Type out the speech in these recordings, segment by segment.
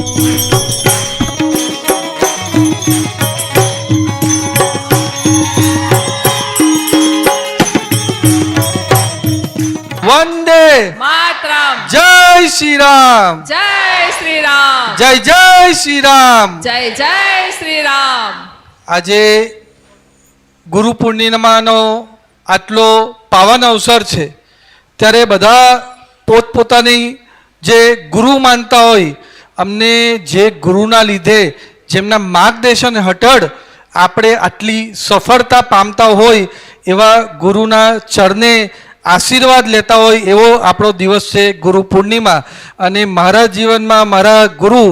વંદે. માતરમ. જય શ્રી રામ જય શ્રી રામ જય જય શ્રી રામ જય જય શ્રી રામ આજે ગુરુ પૂર્ણિમાનો આટલો પાવન અવસર છે. ત્યારે બધા પોતપોતાની જે ગુરુ માનતા હોય અમને જે ગુરુના લીધે જેમના માર્ગદર્શન હેઠળ આપણે આટલી સફળતા પામતા હોય એવા ગુરુના ચરણે આશીર્વાદ લેતા હોય એવો આપણો દિવસ છે ગુરુ પૂર્ણિમા. અને મારા જીવનમાં મારા ગુરુ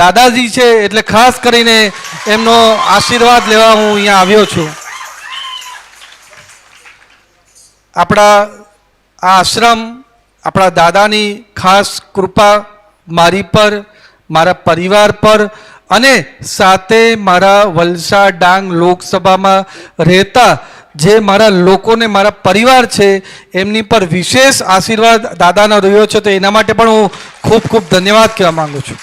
દાદાજી છે એટલે ખાસ કરીને એમનો આશીર્વાદ લેવા હું અહીંયા આવ્યો છું. આપણા આ આશ્રમ, આપણા દાદાની ખાસ કૃપા મારી પર મારા પરિવાર પર અને સાથે મારા વલસાડ ડાંગ લોકસભામાં રહેતા જે મારા લોકોને મારા પરિવાર છે, એમની પર વિશેષ આશીર્વાદ દાદાનો રહ્યો છે, તો એના માટે પણ હું ખૂબ ખૂબ ધન્યવાદ કહેવા માગું છું.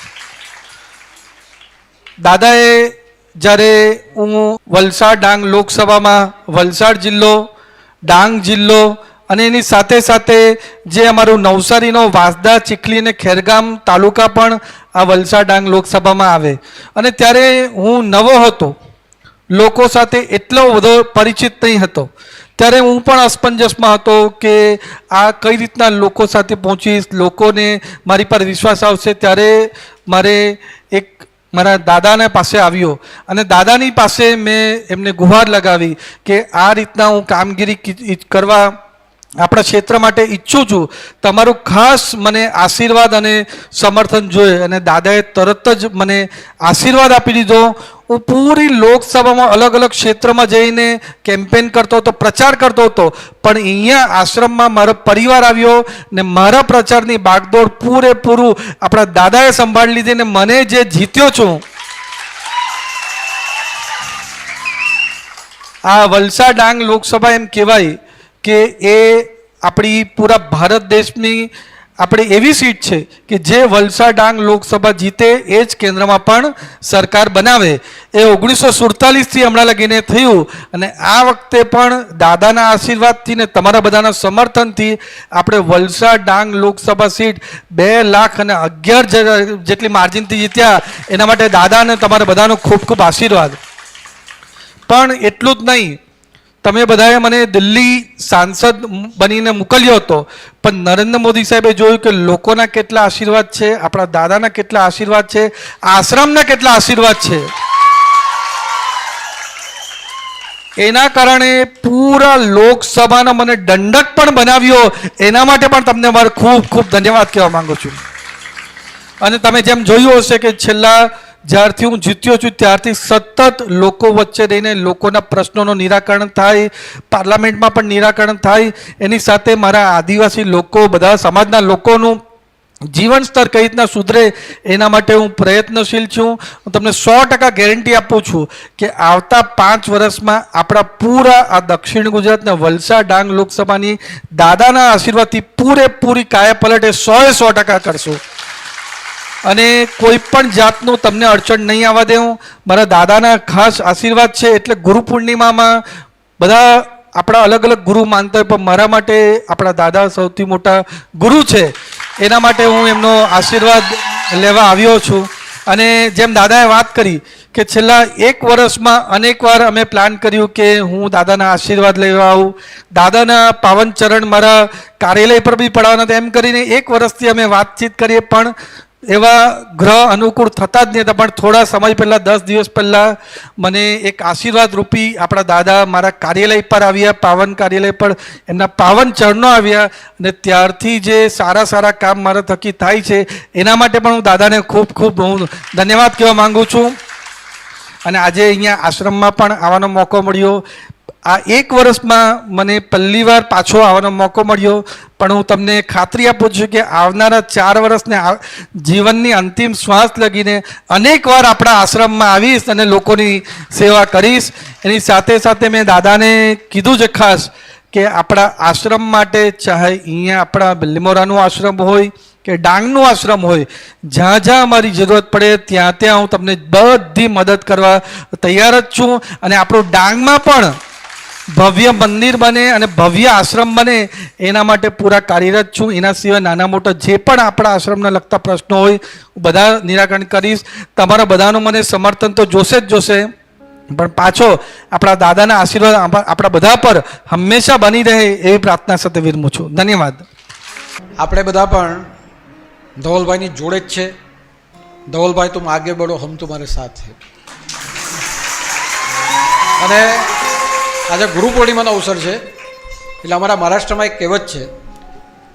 દાદાએ જ્યારે હું વલસાડ ડાંગ લોકસભામાં વલસાડ જિલ્લો, ડાંગ જિલ્લો અને એની સાથે સાથે જે અમારું નવસારીનો વાંસદા ચીખલી અને ખેરગામ તાલુકા પણ આ વલસાડ ડાંગ લોકસભામાં આવે. અને ત્યારે હું નવો હતો. લોકો સાથે એટલો બધો પરિચિત નહીં હતો. ત્યારે હું પણ અસપંજસમાં હતો કે આ કઈ રીતના લોકો સાથે પહોંચીશ, લોકોને મારી પર વિશ્વાસ આવશે. ત્યારે મારે એક મારા દાદાના પાસે આવ્યો અને દાદાની પાસે મેં એમને ગુહાર લગાવી કે આ રીતના હું કામગીરી કરવા આપણા ક્ષેત્ર માટે ઈચ્છું છું. તમારું ખાસ મને આશીર્વાદ અને સમર્થન જોઈએ અને દાદાએ તરત જ મને આશીર્વાદ આપી દીધો. હું પૂરી લોકસભામાં અલગ અલગ ક્ષેત્રમાં જઈને કેમ્પેન કરતો હતો, પ્રચાર કરતો હતો. પણ અહીંયા આશ્રમમાં મારો પરિવાર આવ્યો ને મારા પ્રચારની બાગદોડ પૂરેપૂરું આપણા દાદાએ સંભાળી લીધી ને મને જે જીત્યો છું. આ વલસાડ ડાંગ લોકસભા એમ કહેવાય. કે એ આપણી પૂરા ભારત દેશની આપણે એવી સીટ છે કે જે વલસાડ ડાંગ લોકસભા જીતે એ જ કેન્દ્રમાં પણ સરકાર બનાવે. એ ઓગણીસો સુડતાલીસથી હમણાં લગીને થયું અને આ વખતે પણ દાદાના આશીર્વાદથી ને તમારા બધાના સમર્થનથી આપણે વલસાડ ડાંગ લોકસભા સીટ બે લાખ અને અગિયાર જેટલી માર્જિનથી જીત્યા. એના માટે દાદા અને તમારા બધાનો ખૂબ ખૂબ આશીર્વાદ. પણ એટલું જ નહીં તમે બધાએ મને દિલ્હી સાંસદ બનીને મોકલ્યો હતો, પણ નરેન્દ્ર મોદી સાહેબે જોયું કે લોકોના કેટલા આશીર્વાદ છે, આપણા દાદાના કેટલા આશીર્વાદ છે, આશ્રમના કેટલા આશીર્વાદ છે. એના કારણે પૂરા લોકસભાનો મને દંડક પણ બનાવ્યો, એના માટે પણ તમને મારે ખૂબ ખૂબ ધન્યવાદ કહેવા માંગુ છું. અને તમે જેમ જોયું હશે કે છેલ્લા જ્યારથી હું જીત્યો છું, ત્યારથી સતત લોકો વચ્ચે રહીને લોકોના પ્રશ્નોનું નિરાકરણ થાય, પાર્લામેન્ટમાં પણ નિરાકરણ થાય. એની સાથે મારા આદિવાસી લોકો, બધા સમાજના લોકોનું જીવન સ્તર કઈ રીતના સુધરે, એના માટે હું પ્રયત્નશીલ છું. હું તમને સો ટકા ગેરંટી આપું છું કે આવતા પાંચ વર્ષમાં આપણા પૂરા આ દક્ષિણ ગુજરાતના વલસાડ ડાંગ લોકસભાની દાદાના આશીર્વાદથી પૂરેપૂરી કાયાપલટ એ સોએ સો ટકા કરશું. અને કોઈ પણ જાતનું તમને અડચણ નહીં આવવા દેવું. મારા દાદાના ખાસ આશીર્વાદ છે, એટલે ગુરુ પૂર્ણિમામાં બધા આપણા અલગ અલગ ગુરુ માનતા હોય, પણ મારા માટે આપણા દાદા સૌથી મોટા ગુરુ છે. એના માટે હું એમનો આશીર્વાદ લેવા આવ્યો છું. અને જેમ દાદાએ વાત કરી કે છેલ્લા એક વર્ષમાં અનેકવાર અમે પ્લાન કર્યું કે હું દાદાના આશીર્વાદ લેવા આવું. દાદાના પાવન ચરણ મારા કાર્યાલય પર બી પડવાના એમ કરીને એક વર્ષથી અમે વાતચીત કરીએ, પણ એવા ગ્રહ અનુકૂળ થતા જ નહીં હતા. પણ થોડા સમય પહેલાં, દસ દિવસ પહેલાં, મને એક આશીર્વાદ રૂપી આપણા દાદા મારા કાર્યાલય પર આવ્યા, પાવન કાર્યાલય પર. એમના પાવન ચરણો આવ્યા અને ત્યારથી જે સારા સારા કામ મારા થકી થાય છે, એના માટે પણ હું દાદાને ખૂબ ખૂબ હું ધન્યવાદ કહેવા માગું છું. અને આજે અહીંયા આશ્રમમાં પણ આવવાનો મોકો મળ્યો. આ એક વર્ષમાં મને પહેલી વાર પાછો આવવાનો મોકો મળ્યો, પણ હું તમને ખાતરી આપું છું કે આવનારા ચાર વર્ષને જીવનની અંતિમ શ્વાસ લગીને અનેક વાર આપણા આશ્રમમાં આવીશ અને લોકોની સેવા કરીશ. એની સાથે સાથે મેં દાદાને કીધું છે ખાસ કે આપણા આશ્રમ માટે ચાહે અહીંયા આપણા લીમોરાનું આશ્રમ હોય કે ડાંગનું આશ્રમ હોય, જ્યાં જ્યાં અમારી જરૂરત પડે ત્યાં ત્યાં હું તમને બધી મદદ કરવા તૈયાર જ છું. અને આપણું ડાંગમાં પણ ભવ્ય મંદિર બને અને ભવ્ય આશ્રમ બને, એના માટે પૂરા કાર્યરત છું. એના સિવાય નાના મોટા જે પણ આપણા આશ્રમને લગતા પ્રશ્નો હોય બધા નિરાકરણ કરીશ. તમારા બધાનું મને સમર્થન તો જોશે જ જોશે. પણ પાછો આપણા દાદાના આશીર્વાદ આપણા બધા પર હંમેશા બની રહે એવી પ્રાર્થના સાથે વિરમું છું. ધન્યવાદ. આપણે બધા પણ ધવલભાઈની જોડે જ છે. ધવલભાઈ, તું આગે બળો, હમ તુમારે સાથ. અને આજે ગુરુ પૂર્ણિમાનો અવસર છે. એટલે અમારા મહારાષ્ટ્રમાં એક કહેવત છે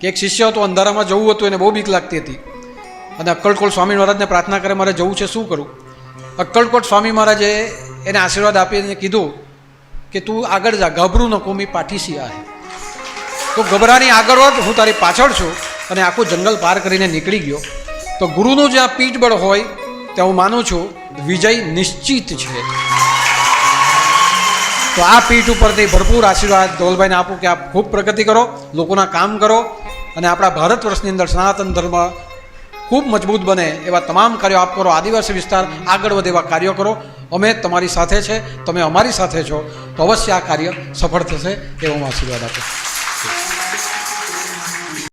કે એક શિષ્ય હતો, અંધારામાં જવું હતું, એને બહુ બીક લાગતી હતી. અને અક્કલકોટ સ્વામી મહારાજને પ્રાર્થના કરે, મારે જવું છે, શું કરું? અક્કલકોટ સ્વામી મહારાજે એને આશીર્વાદ આપીને કીધું કે, તું આગળ જા, ગભરું ન કોમી પાઠીસી આ તો ગભરાની આગળ વધ હું તારી પાછળ છું અને આખું જંગલ પાર કરીને નીકળી ગયો. તો ગુરુનું જ્યાં પીઠબળ હોય, ત્યાં હું માનું છું, વિજય નિશ્ચિત છે. તો આ પીઠ ઉપરથી ભરપૂર આશીર્વાદ ધોલભાઈને આપું કે આપ ખૂબ પ્રગતિ કરો, લોકોના કામ કરો અને આપણા ભારત વર્ષની અંદર સનાતન ધર્મ ખૂબ મજબૂત બને એવા તમામ કાર્યો આપ કરો, આદિવાસી વિસ્તાર આગળ વધે એવા કાર્યો કરો. અમે તમારી સાથે છે, તમે અમારી સાથે છો, તો અવશ્ય આ કાર્ય સફળ થશે એવો હું આશીર્વાદ આપું